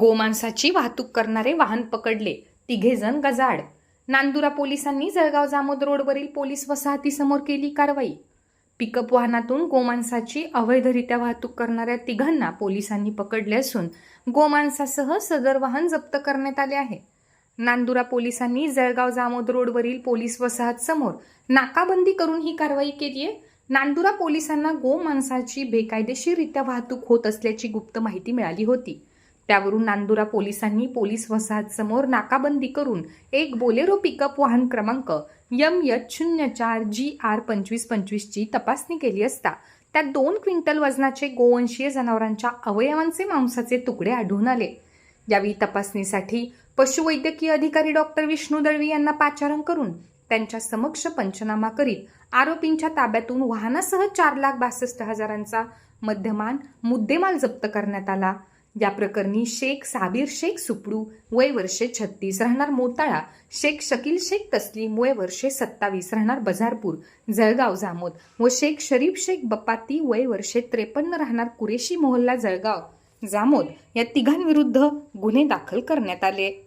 गोमांसाची वाहतूक करणारे वाहन पकडले. तिघेजण गजाड नांदुरा पोलिसांनी जळगाव जामोद रोडवरील पोलीस वसाहतीसमोर केली कारवाई. पिकअप वाहनातून गोमांसाची अवैधरित्या वाहतूक करणाऱ्या तिघांना पोलिसांनी पकडले असून गोमांसासह सदर वाहन जप्त करण्यात आले आहे. नांदुरा पोलिसांनी जळगाव जामोद रोडवरील पोलीस वसाहत समोर नाकाबंदी करून ही कारवाई केली आहे. नांदुरा पोलिसांना गोमांसाची बेकायदेशीररित्या वाहतूक होत असल्याची गुप्त माहिती मिळाली होती. त्यावरून नांदुरा पोलिसांनी पोलीस वसाहत समोर नाकाबंदी करून एक बोलेरो पिकअप वाहन क्रमांक यम यच शून्य चार जी आर पंचवीस पंचवीसची तपासणी केली असता त्यात दोन क्विंटल वजनाचे गोवंशीय जनावरांच्या अवयवांचे मांसाचे तुकडे आढळून आले. यावेळी तपासणीसाठी पशुवैद्यकीय अधिकारी डॉक्टर विष्णू दळवी यांना पाचारण करून त्यांच्या समक्ष पंचनामा करीत आरोपींच्या ताब्यातून वाहनासह चार लाख बासष्ट हजारांचा मध्यमान मुद्देमाल जप्त करण्यात आला. या प्रकरणी शेख साबीर शेख सुपडू वय वर्षे छत्तीस राहणार मोताळा शेख शकील शेख तस्लीम वय वर्षे सत्तावीस राहणार बझारपूर जळगाव जामोद व शेख शरीफ शेख बपाती वय वर्षे त्रेपन्न राहणार कुरेशी मोहल्ला जळगाव जामोद या तिघांविरुद्ध गुन्हे दाखल करण्यात आले.